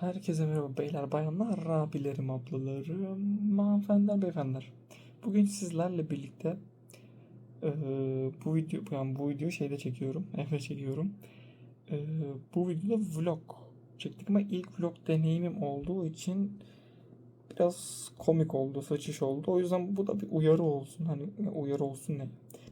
Herkese merhaba beyler, bayanlar, abilerim, ablalarım, hanımefendiler, beyefendiler. Bugün sizlerle birlikte eee, bu video, yani bu videoyu şeyde çekiyorum, evde çekiyorum. Eee, bu videoda vlog çektik ama ilk vlog deneyimim olduğu için biraz komik oldu, saçış oldu. O yüzden bu da bir uyarı olsun. Hani uyarı olsun ne?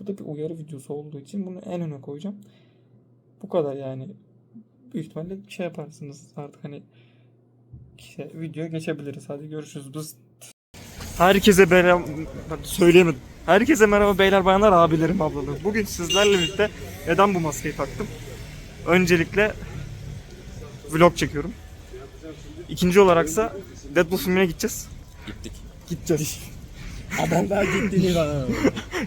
Bu da bir uyarı videosu olduğu için bunu en öne koyacağım. Bu kadar yani. Büyük ihtimalle şey yaparsınız artık hani işte video geçebiliriz. Hadi görüşürüz. Biz Herkese merhaba söyleyemedim. Herkese merhaba beyler bayanlar abilerim ablalarım. Bugün sizlerle birlikte neden bu maskeyi taktım? Öncelikle vlog çekiyorum. İkinci olaraksa Deadpool filmine gideceğiz. Gittik. Gideceğiz. Adam daha gittiğini bana.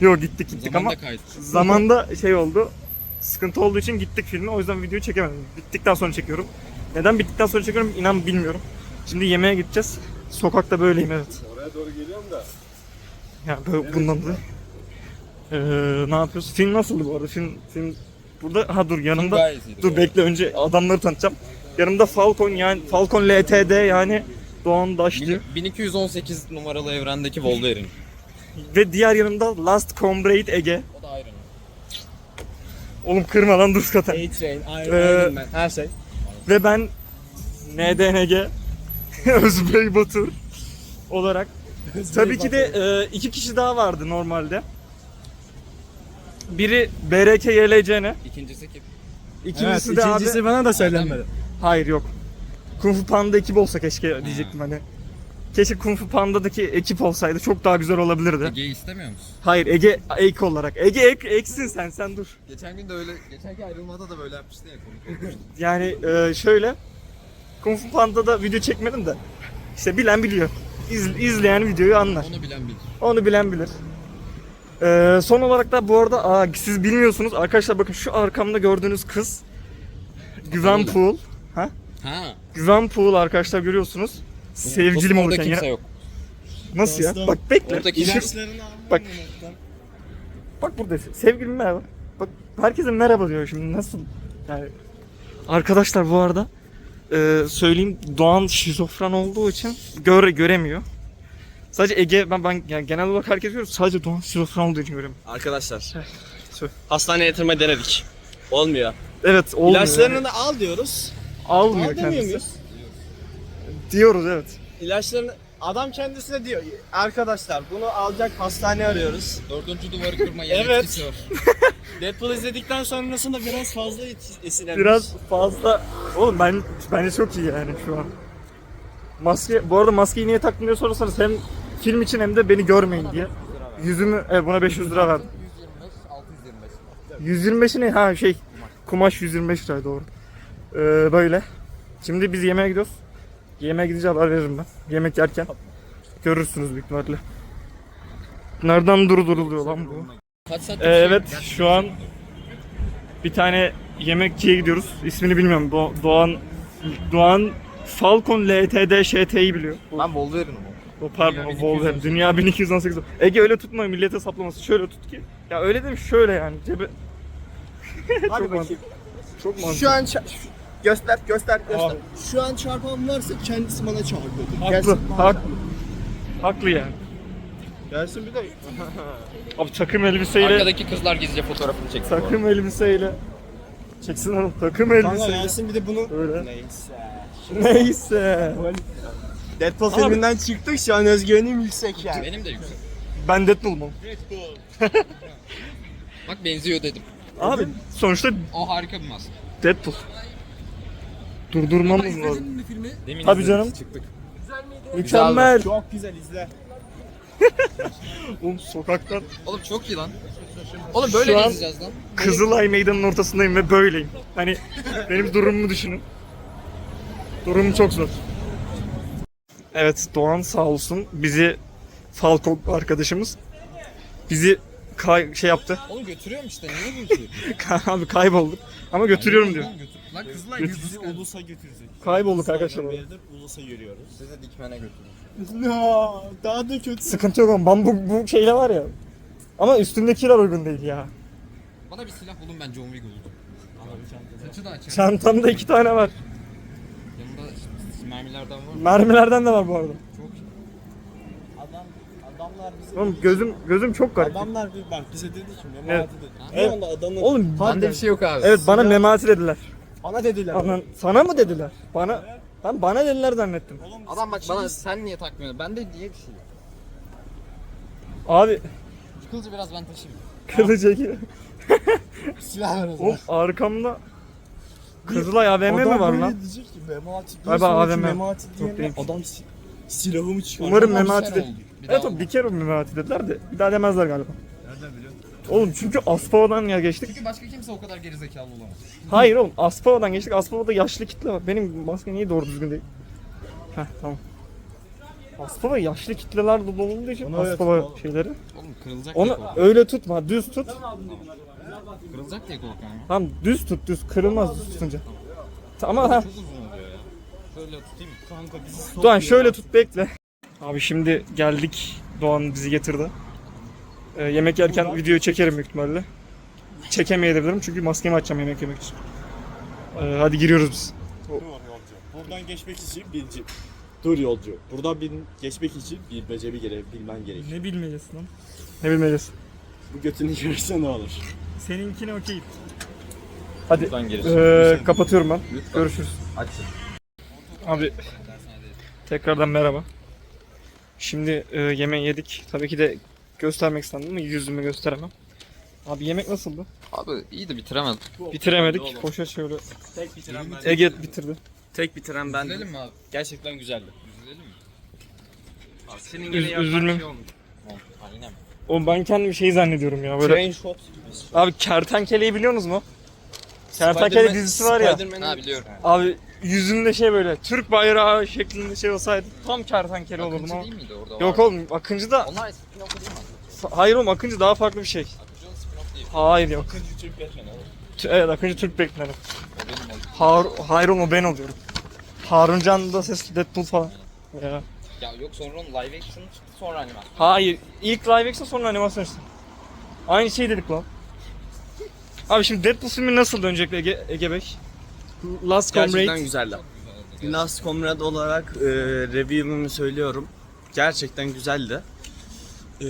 Yok gittik gittik ama Zamanda kayıt. zamanda şey oldu. Sıkıntı olduğu için gittik filme. O yüzden videoyu çekemedim. Bittikten sonra çekiyorum. Neden bittikten sonra çekiyorum inan bilmiyorum. Şimdi yemeğe gideceğiz. Sokakta böyleyim evet. Oraya doğru geliyorum da. Yani böyle bundan dolayı. Ee, ne yapıyoruz? Film nasıldı bu arada? Film, film burada ha dur yanımda. Gayet iyiydi. Dur bekle önce adamları tanıtacağım. Yanımda Falcon yani Falcon LTD yani Doğan Daşlı Bin- 1218 numaralı evrendeki Wolverine. ve diğer yanımda Last Comrade Ege. O da Iron Man. Oğlum kırma lan dur zaten. A-Train, Iron, Ee, Man, her şey. Ve ben NDNG Özbey Batur olarak tabii ki de e, iki kişi daha vardı normalde. Biri BRK YLCN, İkincisi kim? ikincisi evet, de ikincisi abi bana da söylenmedi. hayır yok. Kung Fu Panda ekibi olsa keşke diyecektim hani. Keşke Kung Fu Panda'daki ekip olsaydı çok daha güzel olabilirdi. Ege'yi istemiyor musun? Hayır Ege ek olarak. Ege ek, eksin sen sen dur. Geçen gün de öyle, geçenki ayrılmada da böyle yapmıştın ya komik olmuştu. Yani e, şöyle Kung Fu Panda'da video çekmedim de işte bilen biliyor. İz, izleyen videoyu anlar. Onu bilen bilir. Onu bilen bilir. E, son olarak da bu arada aa, siz bilmiyorsunuz arkadaşlar bakın şu arkamda gördüğünüz kız Güven Pool. Ha? Ha. Güven Pool arkadaşlar görüyorsunuz. Sevgilim Orada olurken kimse ya. yok. Nasıl ya? Bak bekle. Oradaki İlaçlarını aldım. Bak. Bak burada sevgilim merhaba. Bak herkese merhaba diyor şimdi nasıl yani arkadaşlar bu arada e, söyleyeyim Doğan şizofren olduğu için göre göremiyor. Sadece Ege ben ben yani genel olarak herkes görüyor sadece Doğan şizofren olduğu için göremiyor. Arkadaşlar. Söyle. Hastaneye yatırma denedik. Olmuyor. Evet olmuyor. İlaçlarını da al diyoruz. almıyor Al demiyor kendisi. muyuz? Diyoruz evet. İlaçlarını adam kendisine diyor. Arkadaşlar bunu alacak hastane arıyoruz. Dördüncü duvarı kırma Evet. yetkisi var. Deadpool izledikten sonrasında biraz fazla esinlenmiş. Biraz fazla oğlum ben bence çok iyi yani şu an. Maske bu arada maskeyi niye taktım diye sorarsanız hem film için hem de beni görmeyin diye. Yüzümü evet buna 500 lira verdim. 125, 625. 125 ne? Ha şey kumaş 125 lira doğru. Ee, böyle. Şimdi biz yemeğe gidiyoruz. Yemeğe gidince haber veririm ben. Yemek yerken görürsünüz büyük ihtimalle. Nereden durduruluyor lan bu? Ee, evet şu an bir tane yemekçiye gidiyoruz. İsmini bilmiyorum. Do- Doğan Doğan Falcon LTD ŞT'yi biliyor. O, Ben Wolverine'im o. o pardon o Wolverine. Dünya 1218. Ege öyle tutma millete saplaması. Şöyle tut ki. Ya öyle demiş şöyle yani. Cebe Hadi Çok bakayım. çok mantıklı. Şu an ça- şu- göster göster göster. Şu an çarpan varsa kendisi bana çarpıyordur. haklı. Gelsin bana Haklı. Haklı yani. Gelsin bir de. Abi takım elbiseyle Arkadaki kızlar gizlice fotoğrafını çekti. bu arada. takım elbiseyle çeksin oğlum takım Kanka elbiseyle. gelsin bir de bunu. Öyle. Neyse. Neyse. Deadpool Abi- filminden çıktık şu an özgüvenim yüksek yani. Benim de yüksek. Ben Deadpool'um. Bak benziyor dedim. Abi sonuçta O harika bir maske. Deadpool. Durdurmamız lazım. mi filmi? Demin Tabii izledik, canım. Çıktık. Mükemmel. Çok güzel izle. Oğlum sokaktan Oğlum çok iyi lan. Oğlum böyle Şu an- gezeceğiz lan. Kızılay meydanının ortasındayım ve böyleyim. Hani benim durumumu düşünün. Durumum çok zor. Evet Doğan sağ olsun bizi Falcon arkadaşımız bizi kay- şey yaptı. Oğlum götürüyorum işte niye götürüyorsun? Abi kaybolduk. Ama götürüyorum diyor. Götür. Lan Götür. yüzsüz Bizi Ulus'a götürecek. Kaybolduk arkadaşlar. Beridir Ulus'a yürüyoruz. Size dikmene götürür. No, daha da kötü. Sıkıntı yok ama ben bu, şeyle var ya. Ama üstündekiler uygun değil ya. Bana bir silah bulun ben John Wick olacağım. Saçı da açar. Çantamda iki tane var. Yanında Mermilerden var mı? Mermilerden de var bu arada. Adam, adamlar bize Oğlum gözüm gözüm çok garip. Adamlar bir bak bize dedi ki memati Evet. dedi. Evet. Bir anda adamın Oğlum Bende bir şey yok abi. Evet bana memati dediler. Bana dediler. Anan, sana mı dediler? Bana ben bana dediler zannettim. Oğlum, Adam bak bana sen niye takmıyorsun? Bende diye bir şey. Abi Kılıcı biraz ben taşıyayım. kılıcı gibi. silah ver o zaman. Oğlum arkamda Kızılay AVM mi Adam var lan? diyecek ki memati. Galiba AVM. Değilmiş. adam si- silahımı çıkardı. Umarım memati de. Bir Evet o bir kere memati dediler de bir daha demezler galiba. Oğlum çünkü Aspava'dan ya geçtik. Çünkü başka kimse o kadar gerizekalı olamaz. Hayır oğlum Aspava'dan geçtik. Aspava'da yaşlı kitle var. Benim maske niye doğru düzgün değil? Heh tamam. Aspava yaşlı kitleler dolu olduğu için Onu Aspava oğlum. şeyleri. Oğlum kırılacak Onu diye korkuyorum. öyle tutma, düz tut. Kırılacak diye korkuyorum ya. Tamam düz tut, düz kırılmaz düz tutunca. Ama ha, Çok uzun oluyor ya. Şöyle tutayım? Kanka bizi Doğan şöyle tut bekle. Abi şimdi geldik. Doğan bizi getirdi. Ee, yemek yerken videoyu çekerim büyük ihtimalle. Çekemeyebilirim çünkü maskemi açacağım yemek yemek için. Ee, hadi giriyoruz biz. Dur yolcu. Buradan geçmek için bilci. Dur yolcu. Buradan bin, geçmek için bir beceri gere bilmen gerek. Ne bilmeyeceksin lan? Ne bilmeyeceksin? Bu götünü görürse ne olur? Seninkine okey. Hadi ee, kapatıyorum ben. Lütfen. Görüşürüz. Aç. Abi tekrardan merhaba. Şimdi e, yemeği yedik. Tabii ki de göstermek istedim ama yüzümü gösteremem. Abi yemek nasıldı? Abi iyi de bitiremedim. Bitiremedik. Poşet şöyle. Tek bitiren ben. Ege bitirdi. Tek bitiren ben. Üzülelim mi abi? Gerçekten güzeldi. Üzülelim mi? Senin Üz- üzülmem. Tamam. Aynen. Oğlum ben kendimi şey zannediyorum ya böyle. Train shot. Abi Kertenkele'yi biliyorsunuz mu? Kertenkele dizisi var ya. Ha biliyorum. Abi yüzünde şey böyle Türk bayrağı şeklinde şey olsaydı tam kertenkele olurdum Akıncı ama. değil miydi orada? Yok Var. oğlum Akıncı da Onlar spin-off değil mi? hayır oğlum Akıncı daha farklı bir şey. Akıncı'nın spin-off değil. Hayır yok. Akıncı Türk Batman oğlum. Evet Akıncı Türk Bekleri. O benim oldu. Har hayır oğlum o ben oluyorum. Harun Can'da ses Deadpool falan. Ya. Ya yok sonra onun live action çıktı sonra animasyon. Hayır ilk live action sonra animasyon işte. Aynı şey dedik lan. Abi şimdi Deadpool filmi nasıldı öncelikle Ege, Ege Bey? Last Gerçekten Comrade. güzeldi. Last Comrade olarak e, review'umu söylüyorum. Gerçekten güzeldi. E,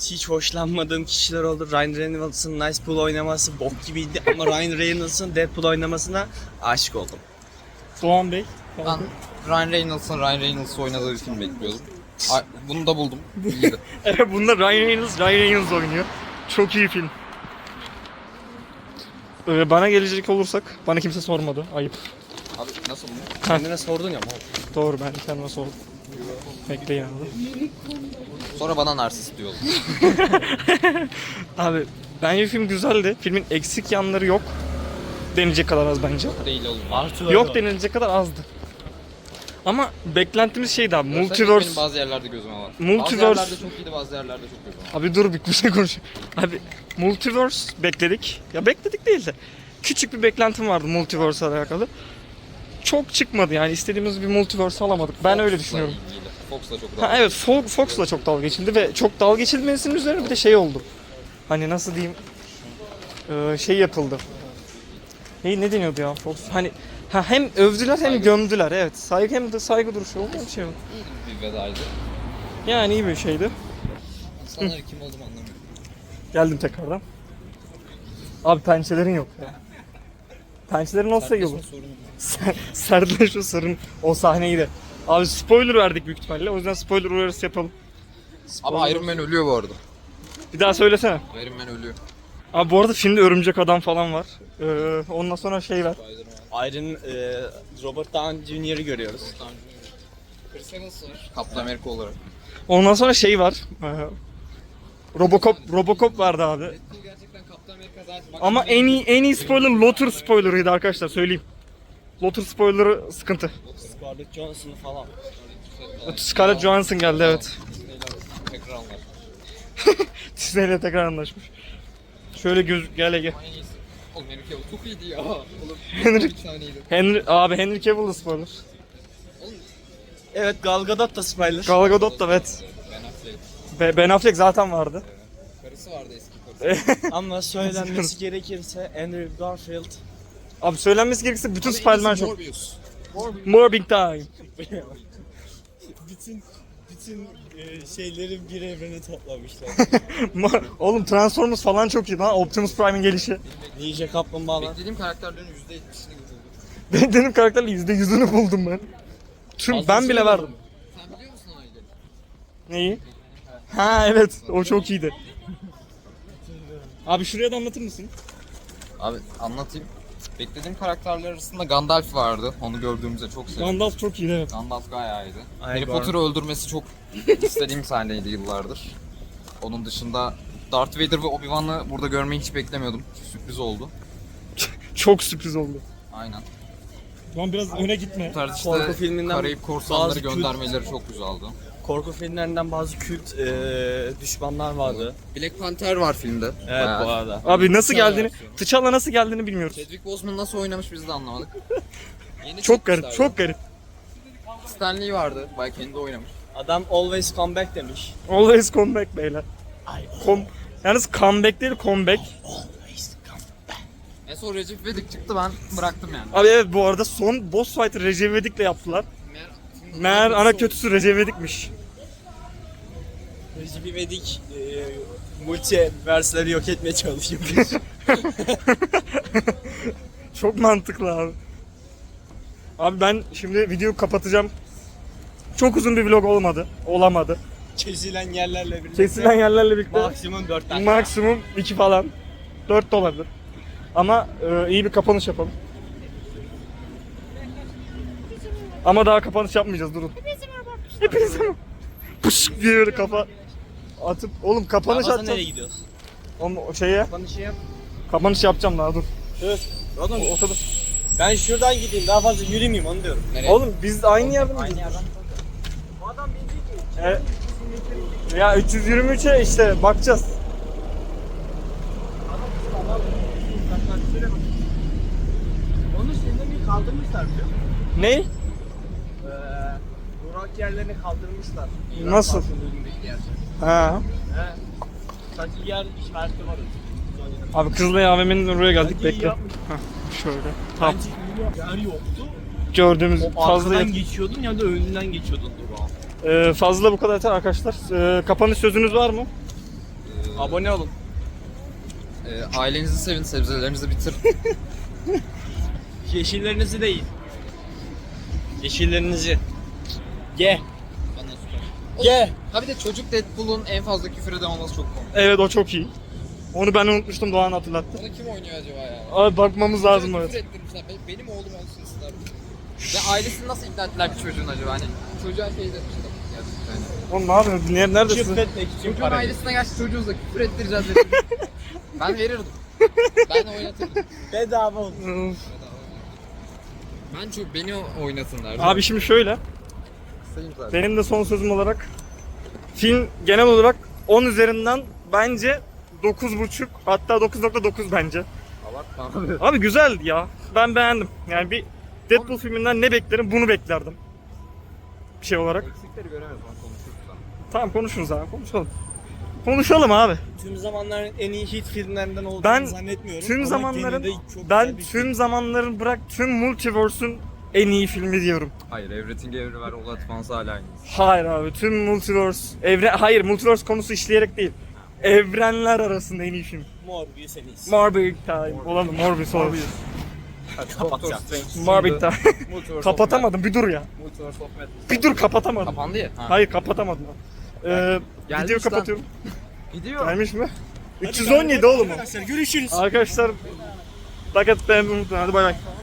hiç hoşlanmadığım kişiler oldu. Ryan Reynolds'ın Nice Pool oynaması bok gibiydi ama Ryan Reynolds'ın Deadpool oynamasına aşık oldum. Doğan Bey. Ben Ryan Reynolds'ın Ryan Reynolds oynadığı bir film bekliyordum. Ay, Bunu da buldum. İyiydi. Evet bunda Ryan Reynolds, Ryan Reynolds oynuyor. Çok iyi film. Ee, bana gelecek olursak, bana kimse sormadı. Ayıp. Abi nasıl bu? Kendine sordun ya mal. Doğru ben kendime sordum. Bekleyin abi. Sonra bana narsist diyorlar. Abi bence film güzeldi. Filmin eksik yanları yok. Denilecek kadar az bence. Değil oğlum. Artıları Yok denilecek kadar azdı. Ama beklentimiz şeydi abi. Benim Multiverse. bazı yerlerde gözüme var. Bazı Multiverse- yerlerde çok iyiydi bazı yerlerde çok gözüme var. Abi dur bir bir şey konuşayım. Abi Multiverse bekledik. Ya bekledik değil de. Küçük bir beklentim vardı Multiverse alakalı. Çok çıkmadı yani istediğimiz bir Multiverse alamadık. Ben öyle Fox'la düşünüyorum. ilgili. Fox'la çok Ha daha. evet Fo- Fox'la çok dalga geçildi ve çok dalga geçilmesinin üzerine bir de şey oldu. Hani nasıl diyeyim? Ee, şey yapıldı. Ne, ne deniyordu ya Fox? Hani ha, hem övdüler hem Saygı. gömdüler evet. Saygı hem de saygı duruşu olmayan bir şey oldu. İyi bir vedaydı. Yani iyi bir şeydi. İnsanları kim olduğumu anlamıyorum. Geldim tekrardan. Abi pençelerin yok ya. Pençelerin olsa iyi olur. Sertleşme sorunu. Ser- Sertleşme sorun o sahneyi de. Abi spoiler verdik büyük ihtimalle. O yüzden spoiler uyarısı yapalım. Ama Iron Man ölüyor bu arada. Bir daha söylesene. Iron Man ölüyor. Abi bu arada filmde örümcek adam falan var. Ee, ondan sonra şey var. Spider-Man. Iron e, Robert Downey Jr.'ı görüyoruz. Chris Evans var. Kaptan Amerika olarak. Ondan sonra şey var. Ee, Robocop Robocop vardı abi. Deadpool gerçekten Kaptan Amerika zaten. Bak Ama en iyi en iyi spoiler Lotur spoilerıydı arkadaşlar söyleyeyim. Lotur spoilerı sıkıntı. Scarlett Johansson falan. Scarlett Johansson geldi evet. Tekrar anlar. Disney ile tekrar anlaşmış. Şöyle göz gel iyisi. Oğlum Henry Cavill çok iyiydi ya. Oğlum Henry- bir taneydi. Henry abi Henry Cavill spoiler. Evet Gal Gadot da spoiler. Gal Gadot da evet. Ben Affleck. Be- Ben Affleck zaten vardı. Karısı vardı eski karısı. Ama söylenmesi gerekirse Andrew Garfield Abi söylenmesi gerekirse bütün Spider-Man çok. Morbius. Morbing time. bütün bütün e, şeylerin bir evrene toplamışlar. Oğlum Transformers falan çok iyi lan. Optimus Prime'in gelişi. Ninja kaplumbağalar. Beklediğim karakterlerin %70'ini buldum. Ben benim karakterle yüzde yüzünü buldum ben. Tüm ben bile verdim. Sen biliyor musun Aygül? Neyi? Ha evet o çok iyiydi. Abi şuraya da anlatır mısın? Abi anlatayım. Beklediğim karakterler arasında Gandalf vardı. Onu gördüğümüzde çok sevdim. Gandalf çok iyi evet. Gandalf gayet iyiydi. Harry Aragorn. Potter'ı öldürmesi çok istediğim sahneydi yıllardır. Onun dışında Darth Vader ve Obi-Wan'ı burada görmeyi hiç beklemiyordum. Sürpriz oldu. Çok sürpriz oldu. Aynen. Lan biraz öne gitme. Bu tarz Korku işte filminden Karayip korsanları bazı kült- göndermeleri çok güzeldi. Korku filmlerinden bazı kült e, düşmanlar vardı. Black Panther var filmde. Evet Bayağı. bu arada. Abi nasıl geldiğini. T'Challa nasıl geldiğini bilmiyoruz. Chadwick Boseman nasıl oynamış biz de anlamadık. Yeni Çok garip, çok garip. Stan Lee vardı. Bayağı kendi oynamış. Adam always come back demiş. Always comeback beyler. Kom Yalnız comeback değil comeback. Always come En son Recep İvedik çıktı ben bıraktım yani. Abi evet bu arada son boss fight Recep İvedik'le yaptılar. Meğer ana kötüsü Recep İvedik'miş. Recep İvedik e, multiverse'leri yok etmeye çalışıyor. Çok mantıklı abi. Abi ben şimdi videoyu kapatacağım. Çok uzun bir vlog olmadı. Olamadı. Kesilen yerlerle birlikte. Kesilen yerlerle birlikte Maksimum 4 tane. maksimum 2 falan. 4 de olabilir. Ama e, iyi bir kapanış yapalım. Ama daha kapanış yapmayacağız durun. Hepinize mi? Pışık diye böyle kafa atıp oğlum kapanış Ramazan atacağız. nereye gidiyoruz? Oğlum o şeye Kapanışı yap. kapanış yapacağım daha dur. Dur. Oğlum O- Ortada. ben şuradan gideyim daha fazla yürümeyeyim onu diyorum. Nereye? Oğlum biz aynı yerde mi? Aynı yerden. Bu adam bildiği ki. E, ya 323'e işte bakacağız. Onu senin bir kaldırmışlar biliyor musun? Ne? Ee, Burak yerlerini kaldırmışlar. Nasıl? Önündeki yer. Ha. He. Sadece yer işareti var. Abi Kızılay AVM'nin oraya geldik iyi bekle. yapmış. Şöyle. Tamam. Bence iyi yer yoktu. Gördüğümüz O fazla arkadan geçiyordun ya da önünden geçiyordun Burak'a. Ee, fazla bu kadar yeter arkadaşlar. Ee, kapanış sözünüz var mı? Abone olun. Ee, ailenizi sevin, sebzelerinizi bitir. Yeşillerinizi de yiyin. Yeşillerinizi. Ye. Ye. Ha bir de çocuk Deadpool'un en fazla küfür eden olması çok komik. Evet o çok iyi. Onu ben unutmuştum Doğan hatırlattı. Bunu kim oynuyor acaba ya? Abi bakmamız lazım Küfür evet. ettirmişler. Be- Benim oğlum olsun isterdim. Ve ailesini nasıl ikna ettiler bir çocuğun acaba hani? Çocuğa şey demişler. Oğlum ne yapıyorsun? Ner- Neredesin? Küfretmek için Çocuğun para. ailesine gerçi çocuğunuza küfür ettireceğiz dedim. ben verirdim. Ben oynatırdım. Bedava olsun. Ben çok beni oynatın derdim. Abi şimdi şöyle. Zaten. Benim de son sözüm olarak film genel olarak 10 üzerinden bence 9.5 hatta 9.9 bence. Abartma abi. Abi güzel ya. Ben beğendim. Yani bir Deadpool filminden ne beklerim? Bunu beklerdim. Bir şey olarak. Eksikleri göremez. Tamam konuşuruz abi konuşalım. Konuşalım abi. Tüm zamanların en iyi hit filmlerinden olduğunu Ben zannetmiyorum. Tüm Ama zamanların gene de çok ben güzel bir tüm zamanların bırak tüm multiverse'ün en iyi filmi diyorum. Hayır, Everything Everywhere All at Once hala aynı. Hayır abi tüm multiverse evren hayır multiverse konusu işleyerek değil. Evrenler arasında en iyi film. Morbius en iyisi. Morbius time. Olalım Morbius olalım. Kapatacağım. Morbius time. Multiverse of kapatamadım bir dur ya. Madness. Multiverse of Madness. Bir dur kapatamadım. Kapandı ya. Ha. Hayır kapatamadım. Ee, Gelmiş videoyu lan. kapatıyorum. Gidiyor. Gelmiş mi? 317 oğlum o. Arkadaşlar görüşürüz. Arkadaşlar Fakat beğenmeyi unutmayın. Hadi bay bay.